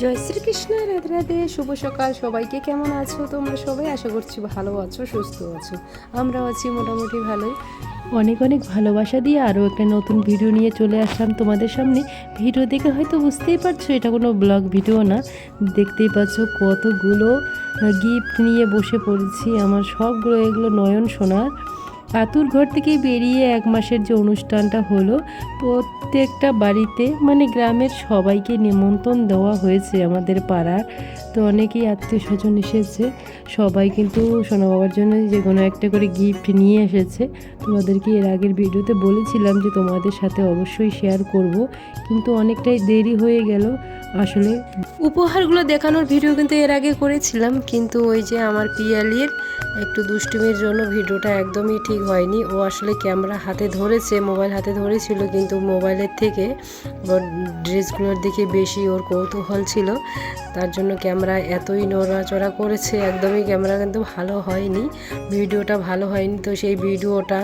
জয় শ্রীকৃষ্ণ, রাধে রাধে, শুভ সকাল। সবাইকে কেমন আছো তোমরা সবাই? আশা করছি ভালো আছো, সুস্থ আছো। আমরাও আছি মোটামুটি ভালোই। অনেক অনেক ভালোবাসা দিয়ে আরও একটা নতুন ভিডিও নিয়ে চলে আসলাম তোমাদের সামনে। ভিডিও দেখে হয়তো বুঝতেই পারছ, এটা কোনো ব্লগ ভিডিও না। দেখতেই পাচ্ছ কতগুলো গিফট নিয়ে বসে পড়েছি। আমার সবগুলো, এগুলো নয়ন সোনার। আতুর ঘর থেকে বেরিয়ে এক মাসের যে অনুষ্ঠানটা হলো, প্রত্যেকটা বাড়িতে মানে গ্রামের সবাইকে নিমন্ত্রণ দেওয়া হয়েছে আমাদের পাড়ার। তো অনেকেই আত্মীয় স্বজন এসেছে। সবাই কিন্তু সোনা বাবার জন্য যে কোনো একটা করে গিফট নিয়ে এসেছে। তোমাদেরকে এর আগের ভিডিওতে বলেছিলাম যে তোমাদের সাথে অবশ্যই শেয়ার করব, কিন্তু অনেকটাই দেরি হয়ে গেল। আসলে উপহারগুলো দেখানোর ভিডিও কিন্তু এর আগে করেছিলাম, কিন্তু ওই যে আমার পিয়ালির একটু দুষ্টুমির জন্য ভিডিওটা একদমই ঠিক হয়নি। ও আসলে ক্যামেরা হাতে ধরেছে, মোবাইল হাতে ধরেছিল, কিন্তু মোবাইলের থেকে ড্রেসগুলোর দিকে বেশি ওর কৌতূহল ছিল। তার জন্য ক্যামেরা এতই নড়াচড়া করেছে, একদমই ক্যামেরা কিন্তু ভালো হয়নি। ভিডিওটা ভালো হয়নি, তো সেই ভিডিওটা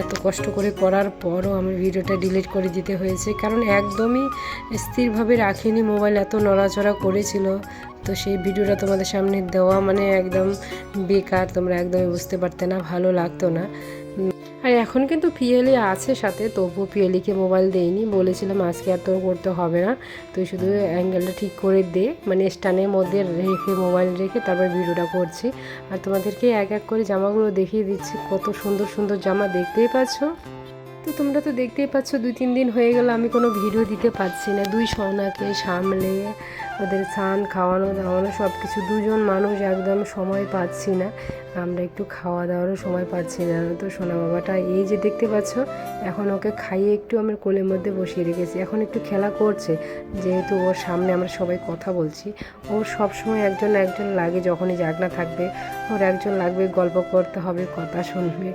এত কষ্ট করে করার পরও আমার ভিডিওটা ডিলিট করে দিতে হয়েছে। কারণ একদমই স্থিরভাবে রাখিনি, মোবাইল এত নড়াচড়া করেছিল। তো সেই ভিডিওটা তোমাদের সামনে দেওয়া মানে একদম বেকার, তোমরা একদমই বুঝতে পারতে না, ভালো লাগতো না। আর এখন কিন্তু পিএলই আছে সাথে, তবুও পিএলিকে মোবাইল দেইনি, বলেছিলাম আজকে আর তোর করতে হবে না। তুই শুধু অ্যাঙ্গেলটা ঠিক করে দে মানে স্ট্যান্ডের মধ্যে রেখে, মোবাইল রেখে তারপর ভিডিওটা করছি। আর তোমাদেরকে এক এক করে জামাগুলো দেখিয়ে দিচ্ছি, কত সুন্দর সুন্দর জামা দেখতেই পাচ্ছ। তো তোমরা তো দেখতেই পাচ্ছ, দুই তিন দিন হয়ে গেল, আমি কোনো ভিডিও দিতে পারছি না। দুই সোনাকে সামলে ওদের স্নান, খাওয়ানো, দাওয়ানো সব কিছু দুজন মানুষ একদম সময় পাচ্ছি না। আমরা একটু খাওয়া দাওয়ারও সময় পাচ্ছি না। তো সোনা বাবাটা, এই যে দেখতে পাচ্ছ, এখন ওকে খাইয়ে একটু আমার কোলের মধ্যে বসিয়ে রেখেছি। এখন একটু খেলা করছে। যেহেতু ওর সামনে আমরা সবাই কথা বলছি ওর সব সময় একজন একজন লাগে, যখনই জাগনা থাকবে, ওর একজন লাগবে, গল্প করতে হবে, কথা শুনবে,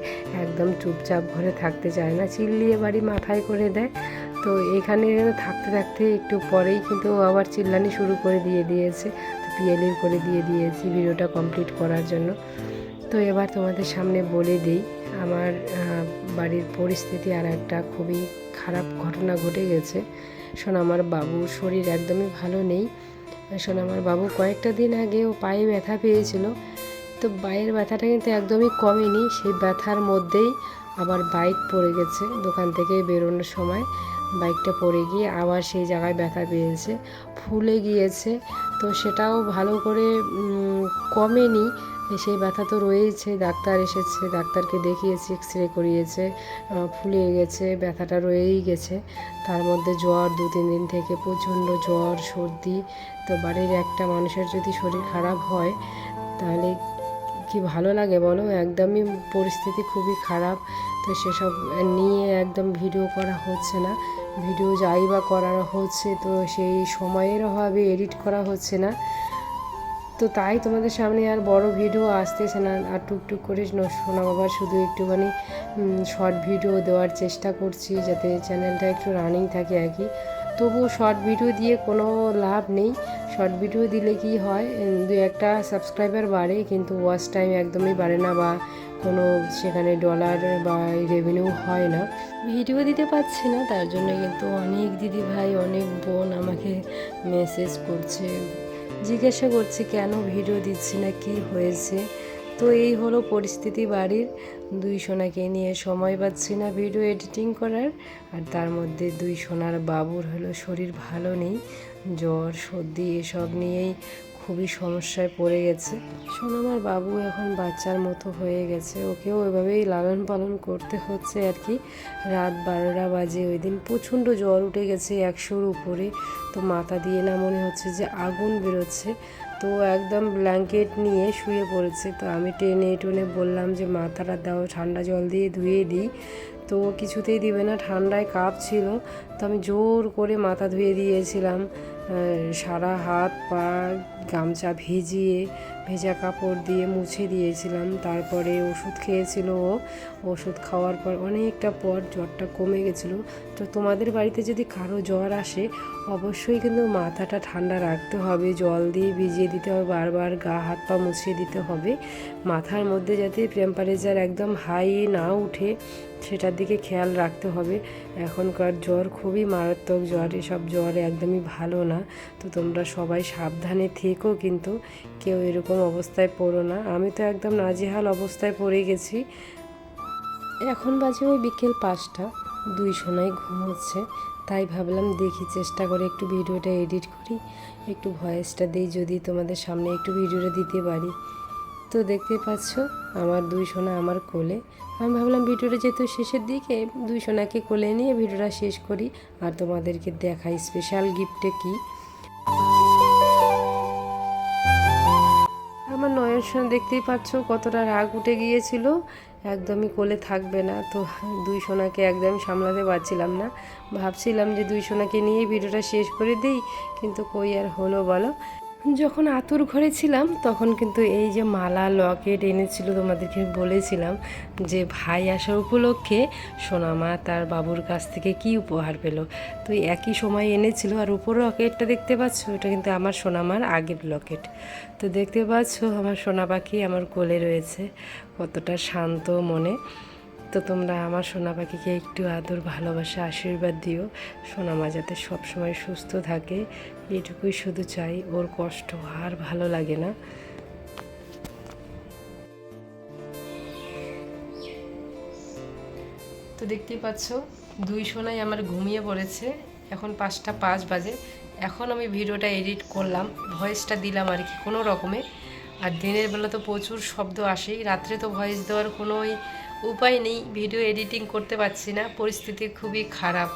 একদম চুপচাপ ঘরে থাকতে চায় না, চিল্লিয়ে বাড়ি মাথায় করে দেয়। তো এখানে থাকতে থাকতে একটু পরেই কিন্তু আবার চিল্লানি শুরু করে দিয়ে দিয়েছে। তো পিএলই করে দিয়ে দিয়েছি ভিডিওটা কমপ্লিট করার জন্য। তো এবার তোমাদের সামনে বলে দিই, আমার বাড়ির পরিস্থিতি আর একটা খুবই খারাপ ঘটনা ঘটে গেছে। শোন, আমার বাবুর শরীর একদমই ভালো নেই। শোন, আমার বাবু কয়েকটা দিন আগে ও পায়ে ব্যথা পেয়েছিল। তো পায়ের ব্যথাটা কিন্তু একদমই কমেনি। সেই ব্যথার মধ্যেই আবার বাইক পড়ে গেছে দোকান থেকে বেরোনোর সময়। বাইকটা পড়ে গিয়ে আবার সেই জায়গায় ব্যথা পেয়েছে, ফুলে গিয়েছে। তো সেটাও ভালো করে কমেনি। সেই ব্যথা তো রয়েছে ডাক্তার এসেছে, ডাক্তারকে দেখিয়েছে এক্স রে করিয়েছে ফুলে গেছে, ব্যথাটা রয়েই গেছে। তার মধ্যে জ্বর, দু, তিন দিন থেকে প্রচণ্ড জ্বর, সর্দি। তো বাড়ির একটা মানুষের যদি শরীর খারাপ হয়, তাহলে কি ভালো লাগে বলো? একদমই পরিস্থিতি খুবই খারাপ। তো সেসব নিয়ে একদম ভিডিও করা হচ্ছে না। ভিডিও যাই বা করা হচ্ছে তো সেই সময়ের অভাবে এডিট করা হচ্ছে না। তো তাই তোমাদের সামনে আর বড় ভিডিও আসতেছে না। আর টুকটুক করে শোনা বাবার শুধু একটুখানি শর্ট ভিডিও দেওয়ার চেষ্টা করছি যাতে চ্যানেলটা একটু রানিং থাকে আর কি। তবুও শর্ট ভিডিও দিয়ে কোনো লাভ নেই। শর্ট ভিডিও দিলে কি হয়? দু একটা সাবস্ক্রাইবার বাড়ে, কিন্তু ওয়াচ টাইম একদমই বাড়ে না বা কোনো সেখানে ডলার বা রেভিনিউ হয় না। ভিডিও দিতে পারছি না, তার জন্য কিন্তু অনেক দিদি ভাই, অনেক বোন আমাকে মেসেজ করছে। জিজ্ঞাসা করছে, কেন ভিডিও দিচ্ছি না? কি হয়েছে? তো এই হলো পরিস্থিতি বাড়ির। দুই সোনাকে নিয়ে সময় পাচ্ছি না ভিডিও এডিটিং করার। আর তার মধ্যে দুই সোনার বাবুর হলো শরীর ভালো নেই, জ্বর, সর্দি এসব নিয়েই খুবই সমস্যায় পড়ে গেছে। সোনামার বাবু এখন বাচ্চার মতো হয়ে গেছে। ওকেও এভাবেই লালন পালন করতে হচ্ছে আর কি। রাত বারোটা বাজে, ওই দিন প্রচণ্ড জ্বর উঠে গেছে একশোর উপরে। তো মাথা দিয়ে না মনে হচ্ছে যে আগুন বেরোচ্ছে। তো একদম ব্ল্যাঙ্কেট নিয়ে শুয়ে পড়েছে। তো আমি টেনে টেনে বললাম যে, মাথাটা দাও, ঠান্ডা জল দিয়ে ধুয়ে দিই। তো কিছুতেই দিবে না, ঠান্ডায় কাপ ছিল তো আমি জোর করে মাথা ধুয়ে দিয়েছিলাম সারা হাত পা গামছা ভিজিয়ে। ভেজা কাপড় দিয়ে মুছে দিয়েছিলাম। তারপরে ওষুধ খেয়েছিল ও। ওষুধ খাওয়ার পর অনেকটা পর জ্বরটা কমে গেছিল। তো তোমাদের বাড়িতে যদি কারও জ্বর আসে, অবশ্যই কিন্তু মাথাটা ঠান্ডা রাখতে হবে। জল দিয়ে ভিজিয়ে দিতে হবে, বারবার গা, হাত, পা মুছিয়ে দিতে হবে। মাথার মধ্যে যাতে টেম্পারেচার একদম হাই না উঠে, সেটার দিকে খেয়াল রাখতে হবে। এখনকার জ্বর খুবই মারাত্মক জ্বর। এসব জ্বর একদমই ভালো না। তো তোমরা সবাই সাবধানে থেকো কিন্তু কেউ এরকম অবস্থায় পড়ো না। আমি তো একদম নাজেহাল অবস্থায় পড়ে গেছি। এখন বাজে ওই বিকেল পাঁচটা। দুই সোনায় ঘুমোচ্ছে। তাই ভাবলাম দেখি চেষ্টা করে একটু ভিডিওটা এডিট করি। একটু ভয়েসটা দিই যদি তোমাদের সামনে একটু ভিডিওটা দিতে পারি। তো দেখতে পাচ্ছ, আমার দুই সোনা আমার কোলে। আমি ভাবলাম ভিডিওটা যেহেতু শেষের দিকে, দুই সোনাকে কোলে নিয়ে ভিডিওটা শেষ করি। আর তোমাদেরকে দেখাই স্পেশাল গিফটে কী। দেখতেই পাচ্ছ, কতটা রাগ উঠে গিয়েছিল। একদমই কোলে থাকবে না। তো দুই সোনাকে একদম সামলাতে পারছিলাম না। ভাবছিলাম যে দুই সোনাকে নিয়ে ভিডিওটা শেষ করে দিই, কিন্তু কই আর হলো বলো? যখন আতুর ঘরে ছিলাম, তখন কিন্তু এই যে মালা, লকেট এনেছিল তোমাদেরকে বলেছিলাম যে ভাই আসার উপলক্ষে সোনামা তার বাবুর কাছ থেকে কি উপহার পেল। তো একই সময় এনেছিল আর উপর লকেটটা দেখতে পাচ্ছ? এটা কিন্তু আমার সোনামার আগের লকেট। তো দেখতে পাচ্ছ আমার সোনা পাখি আমার কোলে রয়েছে, কতটা শান্ত মনে। তো তোমরা আমার সোনা পাখিকে একটু আদর, ভালোবাসা, আশীর্বাদ দিও। সোনামা যাতে সবসময় সুস্থ থাকে, এটুকুই শুধু চাই। ওর কষ্ট আর ভালো লাগে না। তো দেখতেই পাচ্ছ, দুই সোনাই আমার ঘুমিয়ে পড়েছে। এখন পাঁচটা পাঁচ বাজে। এখন আমি ভিডিওটা এডিট করলাম, ভয়েসটা দিলাম আর কি কোনো রকমে। আর দিনের বেলা তো প্রচুর শব্দ আসেই। রাত্রে তো ভয়েস দেওয়ার কোনোই উপায় নেই ভিডিও এডিটিং করতে পারছি না, পরিস্থিতি খুবই খারাপ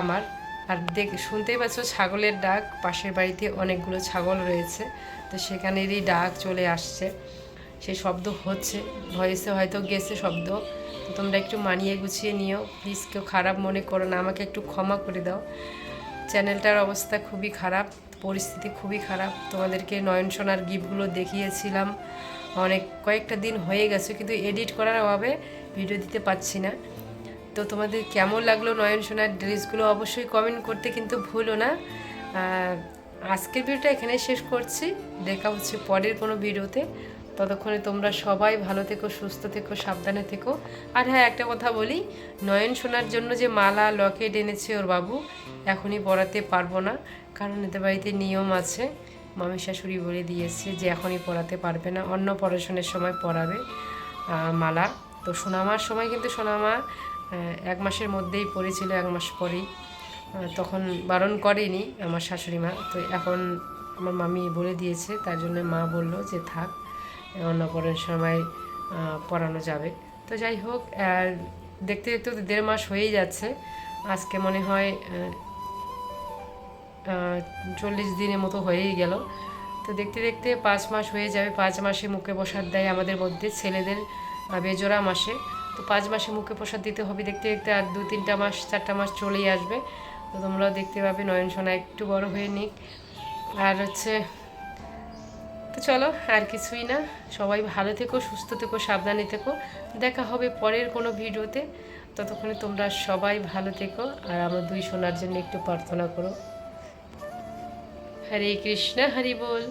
আমার। আর দেখ, শুনতেই পাচ্ছ ছাগলের ডাক, পাশের বাড়িতে অনেকগুলো ছাগল রয়েছে, তো সেখানেরই ডাক চলে আসছে। সেই শব্দ হচ্ছে ভয়েসে হয়তো গেছে শব্দ, তো তোমরা একটু মানিয়ে গুছিয়ে নিও প্লিজ কেউ খারাপ মনে করো না, আমাকে একটু ক্ষমা করে দাও। চ্যানেলটার অবস্থা খুবই খারাপ, পরিস্থিতি খুবই খারাপ, তোমাদেরকে নয়ন সোনার গিফটগুলো দেখিয়েছিলাম। অনেক কয়েকটা দিন হয়ে গেছে, কিন্তু এডিট করার অভাবে ভিডিও দিতে পারছি না। তো তোমাদের কেমন লাগল নয়ন সোনার ড্রেসগুলো অবশ্যই কমেন্ট করতে কিন্তু ভুলো না। আজকের ভিডিওটা এখানে শেষ করছি। দেখা হচ্ছে পরের কোনো ভিডিওতে ততক্ষণে তোমরা সবাই ভালো থেকো, সুস্থ থেকো, সাবধানে থেকো। আর হ্যাঁ একটা কথা বলি, নয়ন সোনার জন্য যে মালা লকেট এনেছে ওর বাবু, এখনই পড়াতে পারব না, কারণ এতে বাড়িতে নিয়ম আছে। মামি শাশুড়ি বলে দিয়েছে যে এখনই পড়াতে পারবে না, অন্য পড়াশোনার সময় পড়াবে মালা। তো সোনামার সময় কিন্তু সোনামা এক মাসের মধ্যেই পড়েছিল, এক মাস পরেই তখন বারণ করেনি আমার শাশুড়ি মা। তো এখন আমার মামি বলে দিয়েছে, তার জন্য মা বলল যে থাক পড়ার সময় পড়ানো যাবে। তো যাই হোক দেখতে দেখতে দেড় মাস হয়েই যাচ্ছে। আজকে মনে হয় চল্লিশ দিনের মতো হয়েই গেল। তো দেখতে দেখতে পাঁচ মাস হয়ে যাবে। পাঁচ মাসে মুখে প্রসাদ দেয় আমাদের মধ্যে ছেলেদের বেজোড়া মাসে। তো পাঁচ মাসে মুখে প্রসাদ দিতে হবে দেখতে দেখতে আর দু তিনটা মাস, চারটা মাস চলেই আসবে। তো তোমরাও দেখতে পাবে নয়ন সোনা একটু বড় হয়ে নিক। আর হচ্ছে, তো চলো আর কিছুই না। সবাই ভালো থেকো, সুস্থ থেকো, সাবধানে থেকো। দেখা হবে পরের কোনো ভিডিওতে। ততক্ষণে তোমরা সবাই ভালো থেকো। আর আমার দুই সোনার জন্য একটু প্রার্থনা করো। हरे कृष्ण हरि बोल